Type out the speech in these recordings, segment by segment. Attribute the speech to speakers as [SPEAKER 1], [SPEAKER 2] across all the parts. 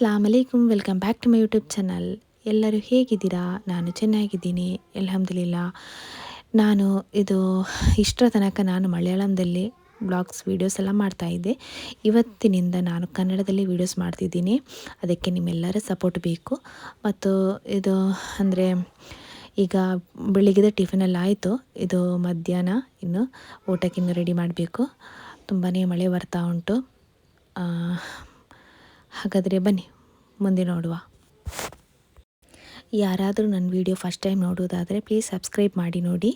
[SPEAKER 1] Aslam ಅಲೈಕುಮ್ welcome back to my YouTube channel ಎಲ್ಲರೂ ಹೇಗಿದ್ದೀರಾ? ನಾನು ಚೆನ್ನಾಗಿದ್ದೀನಿ. ಅಲ್ಹಮ್ದುಲಿಲ್ಲ. ನಾನು ಇದು ಇಷ್ಟರ ತನಕ ನಾನು ಮಲಯಾಳಂದಲ್ಲಿ ಬ್ಲಾಗ್ಸ್ ವೀಡಿಯೋಸ್ ಎಲ್ಲ ಮಾಡ್ತಾಯಿದ್ದೆ ಇವತ್ತಿನಿಂದ ನಾನು ಕನ್ನಡದಲ್ಲಿ ವೀಡಿಯೋಸ್ ಮಾಡ್ತಿದ್ದೀನಿ. ಅದಕ್ಕೆ ನಿಮ್ಮೆಲ್ಲರ ಸಪೋರ್ಟ್ ಬೇಕು. ಮತ್ತು ಇದು ಅಂದರೆ ಈಗ ಬೆಳಿಗ್ಗೆ ಟಿಫಿನಲ್ಲಿ ಆಯಿತು. ಇದು ಮಧ್ಯಾಹ್ನ. ಇನ್ನು ಊಟಕ್ಕಿನ್ನು ರೆಡಿ ಮಾಡಬೇಕು. ತುಂಬಾ ಮಳೆ ಬರ್ತಾ ಉಂಟು. ಹಾಗಾದರೆ ಬನ್ನಿ, ಮುಂದೆ ನೋಡುವ. ಯಾರಾದರೂ ನನ್ನ ವಿಡಿಯೋ ಫಸ್ಟ್ ಟೈಮ್ ನೋಡೋದಾದರೆ ಪ್ಲೀಸ್ ಸಬ್ಸ್ಕ್ರೈಬ್ ಮಾಡಿ ನೋಡಿ.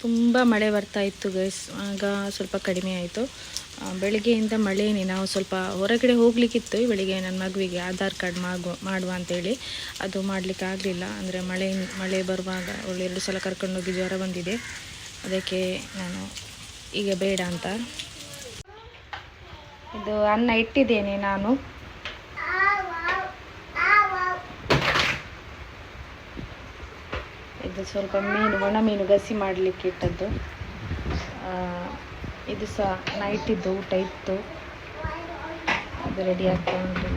[SPEAKER 1] ತುಂಬ ಮಳೆ ಬರ್ತಾ ಇತ್ತು ಗೈಸ್ ಆಗ ಸ್ವಲ್ಪ ಕಡಿಮೆ ಆಯಿತು. ಬೆಳಿಗ್ಗೆಯಿಂದ ಮಳೆಯೇ ನಾವು ಸ್ವಲ್ಪ ಹೊರಗಡೆ ಹೋಗಲಿಕ್ಕಿತ್ತು. ಬೆಳಿಗ್ಗೆ ನನ್ನ ಮಗುವಿಗೆ ಆಧಾರ್ ಕಾರ್ಡ್ ಮಾಗು, ಮಾಡುವ ಅಂತೇಳಿ. ಅದು ಮಾಡಲಿಕ್ಕೆ ಆಗಲಿಲ್ಲ. ಅಂದರೆ ಮಳೆ ಮಳೆ ಬರುವಾಗ ಅವಳು ಎರಡು ಸಲ ಕರ್ಕೊಂಡೋಗಿ ಜ್ವರ ಬಂದಿದೆ. ಅದಕ್ಕೆ ನಾನು, ಈಗ ಬೇಡ ಅಂತ ಇದು ಅನ್ನ ಇಟ್ಟಿದ್ದೇನೆ ನಾನು. ಇದು ಸ್ವಲ್ಪ ಮೀನು, ಒಣ ಮೀನು ಗಸಿ ಮಾಡಲಿಕ್ಕೆ ಇಟ್ಟದ್ದು. ಇದು ಸಹ ನೈಟಿದ್ದು ಊಟ ಇತ್ತು. ಅದು ರೆಡಿ ಆಗ್ತಾ ಉಂಟು.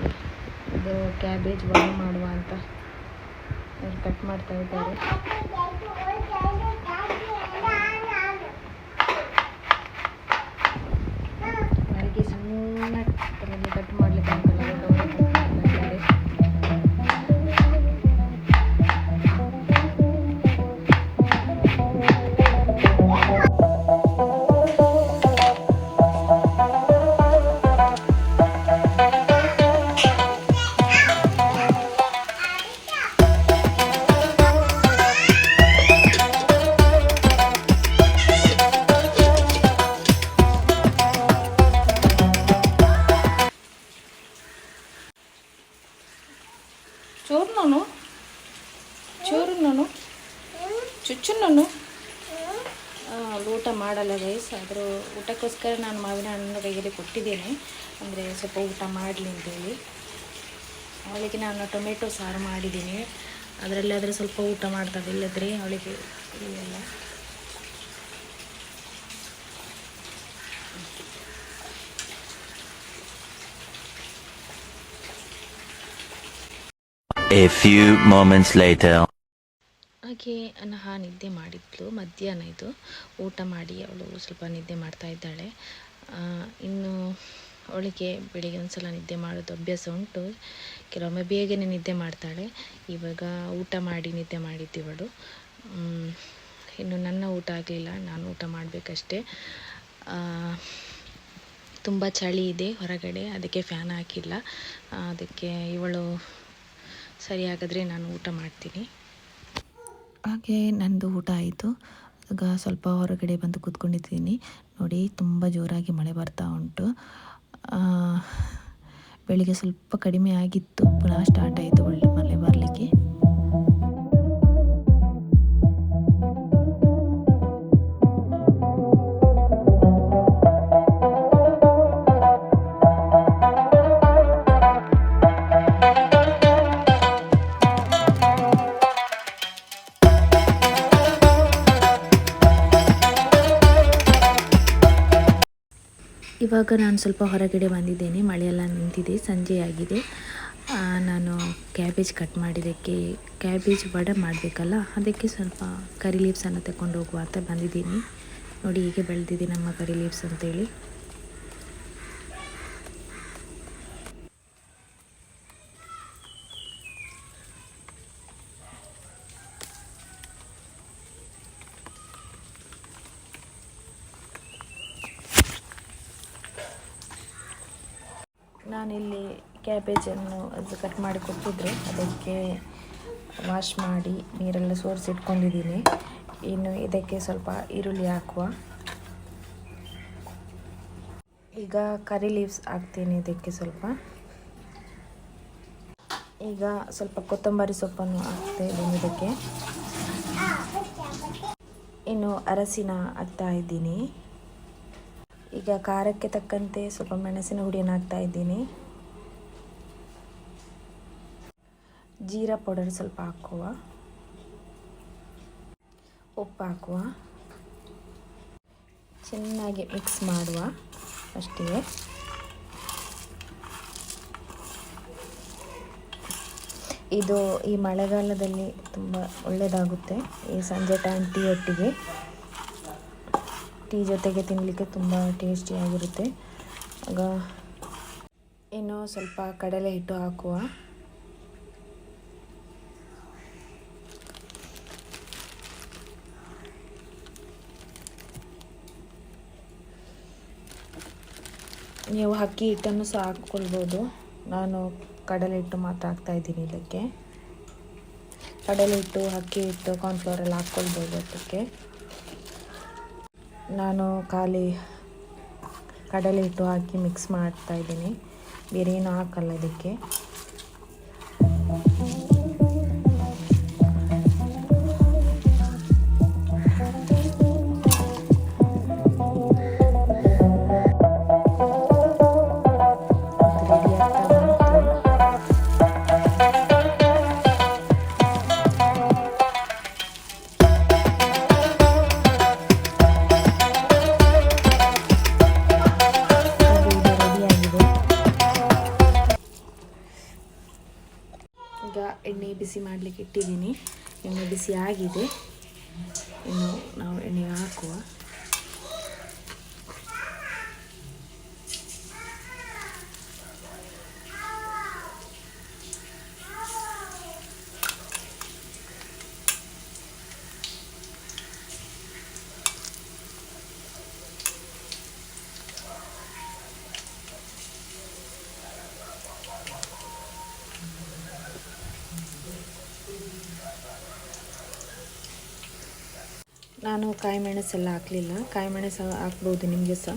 [SPEAKER 1] ಇದು ಕ್ಯಾಬೇಜ್ ಬಾಯ್ ಮಾಡುವ ಅಂತ. ಕಟ್ ಮಾಡ್ತಾ ಇದ್ದಾರೆ. മൂന്ന് തൊട്ട് മുകളിൽ ಚುಚ್ಚು ನಾನು ಊಟ ಮಾಡಲ್ಲ ಗೈಸ್ ಆದರೂ ಊಟಕ್ಕೋಸ್ಕರ ನಾನು ಮಾವಿನ ಹಣ್ಣು ಕೈಯಲ್ಲಿ ಕೊಟ್ಟಿದ್ದೇನೆ. ಅಂದರೆ ಸ್ವಲ್ಪ ಊಟ ಮಾಡಲಿ ಅಂತೇಳಿ. ಅವಳಿಗೆ ನಾನು ಟೊಮೆಟೊ ಸಾರು ಮಾಡಿದ್ದೀನಿ. ಅದರಲ್ಲಿ ಆದರೆ ಸ್ವಲ್ಪ ಊಟ ಮಾಡ್ತಾವೆ ಇಲ್ಲದ್ರೆ ಅವಳಿಗೆ ಇಲ್ಲ
[SPEAKER 2] A few moments later.
[SPEAKER 1] ಹಾಗೆ ನಹ ನಿದ್ದೆ ಮಾಡಿದ್ಲು, ಮಧ್ಯಾಹ್ನ ಇದು. ಊಟ ಮಾಡಿ ಅವಳು ಸ್ವಲ್ಪ ನಿದ್ದೆ ಮಾಡ್ತಾ ಇದ್ದಾಳೆ. ಇನ್ನು ಅವಳಿಗೆ ಬೆಳಿಗ್ಗೆ ಒಂದು ಸಲ ನಿದ್ದೆ ಮಾಡೋದು ಅಭ್ಯಾಸ ಉಂಟು. ಕೆಲವೊಮ್ಮೆ ಬೇಗನೆ ನಿದ್ದೆ ಮಾಡ್ತಾಳೆ. ಇವಾಗ ಊಟ ಮಾಡಿ ನಿದ್ದೆ ಮಾಡಿದ್ದು ಇವಳು. ಇನ್ನು ನನ್ನ ಊಟ ಆಗಲಿಲ್ಲ, ನಾನು ಊಟ ಮಾಡಬೇಕಷ್ಟೇ. ತುಂಬ ಚಳಿ ಇದೆ ಹೊರಗಡೆ, ಅದಕ್ಕೆ ಫ್ಯಾನ್ ಹಾಕಿಲ್ಲ. ಅದಕ್ಕೆ ಇವಳು ಸರಿಯಾಗಿದ್ರೆ ನಾನು ಊಟ ಮಾಡ್ತೀನಿ. ಹಾಗೆ ನನ್ನದು ಊಟ ಆಯಿತು. ಆಗ ಸ್ವಲ್ಪ ಹೊರಗಡೆ ಬಂದು ಕೂತ್ಕೊಂಡಿದ್ದೀನಿ. ನೋಡಿ, ತುಂಬ ಜೋರಾಗಿ ಮಳೆ ಬರ್ತಾ ಉಂಟು. ಬೆಳಿಗ್ಗೆ ಸ್ವಲ್ಪ ಕಡಿಮೆ ಆಗಿತ್ತು. ಪುನಃ ಸ್ಟಾರ್ಟ್ ಆಯಿತು ಒಳ್ಳೆ ಮಳೆ ಬರಲಿಕ್ಕೆ. ಇವಾಗ ನಾನು ಸ್ವಲ್ಪ ಹೊರಗಡೆ ಬಂದಿದ್ದೇನೆ, ಮಳೆಯೆಲ್ಲ ನಿಂತಿದೆ ಸಂಜೆಯಾಗಿದೆ ನಾನು ಕ್ಯಾಬೇಜ್ ಕಟ್ ಮಾಡಿದ್ದಕ್ಕೆ ಕ್ಯಾಬೇಜ್ ವಡೆ ಮಾಡಬೇಕಲ್ಲ, ಅದಕ್ಕೆ ಸ್ವಲ್ಪ ಕರಿ ಲೀವ್ಸನ್ನು ತಗೊಂಡು ಹೋಗುವ ಅಂತ ಬಂದಿದ್ದೀನಿ. ನೋಡಿ, ಹೀಗೆ ಬೆಳೆದಿದೆ ನಮ್ಮ ಕರಿ ಲೀವ್ಸ್ ಅಂತೇಳಿ. ನಾನಿಲ್ಲಿ ಕ್ಯಾಬೇಜನ್ನು ಅದು ಕಟ್ ಮಾಡಿ ಕೊಟ್ಟಿದ್ದರು ಅದಕ್ಕೆ ವಾಶ್ ಮಾಡಿ ನೀರೆಲ್ಲ ಸೋರಿಸಿಟ್ಕೊಂಡಿದ್ದೀನಿ ಇನ್ನು ಇದಕ್ಕೆ ಸ್ವಲ್ಪ ಈರುಳ್ಳಿ ಹಾಕುವ. ಈಗ ಕರಿ ಲೀವ್ಸ್ ಹಾಕ್ತೀನಿ ಇದಕ್ಕೆ ಸ್ವಲ್ಪ. ಈಗ ಸ್ವಲ್ಪ ಕೊತ್ತಂಬರಿ ಸೊಪ್ಪನ್ನು ಹಾಕ್ತಾ ಇದಕ್ಕೆ. ಇನ್ನು ಅರಸಿನ ಹಾಕ್ತಾ ಇದ್ದೀನಿ. ಈಗ ಖಾರಕ್ಕೆ ತಕ್ಕಂತೆ ಸ್ವಲ್ಪ ಮೆಣಸಿನ ಹುಡಿಯನ್ನು ಹಾಕ್ತಾ ಇದ್ದೀನಿ. ಜೀರಾ ಪೌಡರ್ ಸ್ವಲ್ಪ ಹಾಕುವ. ಉಪ್ಪು ಹಾಕುವ. ಚೆನ್ನಾಗಿ ಮಿಕ್ಸ್ ಮಾಡುವ ಅಷ್ಟೇ. ಇದು ಈ ಮಳೆಗಾಲದಲ್ಲಿ ತುಂಬ ಒಳ್ಳೆಯದಾಗುತ್ತೆ ಈ ಸಂಜೆ ಟೈಮ್ ಟೀ ಒಟ್ಟಿಗೆ. ಟೀ ಜೊತೆಗೆ ತಿನ್ನಲಿಕ್ಕೆ ತುಂಬ ಟೇಸ್ಟಿಯಾಗಿರುತ್ತೆ ಆಗ ಇನ್ನು ಸ್ವಲ್ಪ ಕಡಲೆ ಹಿಟ್ಟು ಹಾಕುವ. ನೀವು ಅಕ್ಕಿ ಹಿಟ್ಟನ್ನು ಸಹ ಹಾಕ್ಕೊಳ್ಬೋದು. ನಾನು ಕಡಲೆ ಹಿಟ್ಟು ಮಾತ್ರ ಹಾಕ್ತಾ ಇದ್ದೀನಿ ಇದಕ್ಕೆ ಕಡಲೆ ಹಿಟ್ಟು, ಅಕ್ಕಿ ಹಿಟ್ಟು ಕಾರ್ನ್ಫ್ಲವರ್ ಎಲ್ಲ ಹಾಕ್ಕೊಳ್ಬೋದು ಅದಕ್ಕೆ ನಾನು ಖಾಲಿ ಕಡಲೆ ಹಿಟ್ಟು ಹಾಕಿ ಮಿಕ್ಸ್ ಮಾಡ್ತಾಯಿದ್ದೀನಿ ಬೇರೆ ಏನು ಹಾಕಲ್ಲ ಇದಕ್ಕೆ. ಈಗ ಎಣ್ಣೆ ಬಿಸಿ ಮಾಡಲಿಕ್ಕೆ ಇಟ್ಟಿದ್ದೀನಿ. ಎಣ್ಣೆ ಬಿಸಿ ಆಗಿದೆ. ಇನ್ನು ನಾವು ಎಣ್ಣೆ ಹಾಕುವ. ನಾನು ಕಾಯಿ ಮೆಣಸೆಲ್ಲ ಹಾಕಲಿಲ್ಲ. ಕಾಯಿ ಮೆಣಸು ಹಾಕ್ಬೋದು ನಿಮಗೆ ಸಹ.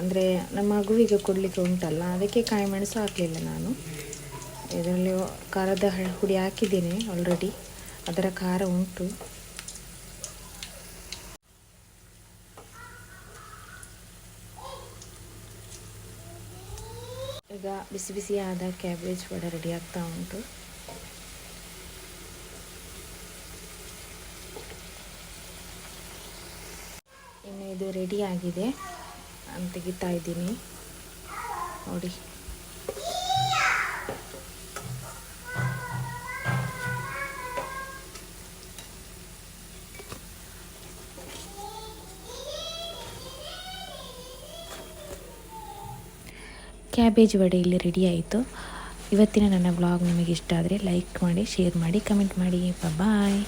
[SPEAKER 1] ಅಂದರೆ ನಮ್ಮ ಮಗುವಿಗೆ ಕೊಡಲಿಕ್ಕೆ ಉಂಟಲ್ಲ, ಅದಕ್ಕೆ ಕಾಯಿ ಮೆಣಸು ಹಾಕಲಿಲ್ಲ ನಾನು. ಇದರಲ್ಲಿ ಖಾರದ ಹುಡಿ ಹಾಕಿದ್ದೇನೆ ಆಲ್ರೆಡಿ ಅದರ ಖಾರ ಉಂಟು. ಈಗ ಬಿಸಿ ಬಿಸಿಯಾದ ಕ್ಯಾಬೇಜ್ ವಡೆ ರೆಡಿ ಆಗ್ತಾ ಉಂಟು ಇನ್ನು ಇದು ರೆಡಿ ಆಗಿದೆ. ನಾನು ತೆಗಿತಾ ಇದ್ದೀನಿ. ನೋಡಿ. ಕ್ಯಾಬೇಜ್ ವಡೆ ಇಲ್ಲಿ ರೆಡಿ ಆಯಿತು. ಇವತ್ತಿನ ನನ್ನ ಬ್ಲಾಗ್ ನಿಮಗೆ ಇಷ್ಟ ಆದರೆ ಲೈಕ್ ಮಾಡಿ ಶೇರ್ ಮಾಡಿ ಕಮೆಂಟ್ ಮಾಡಿ. ಬಾಯ್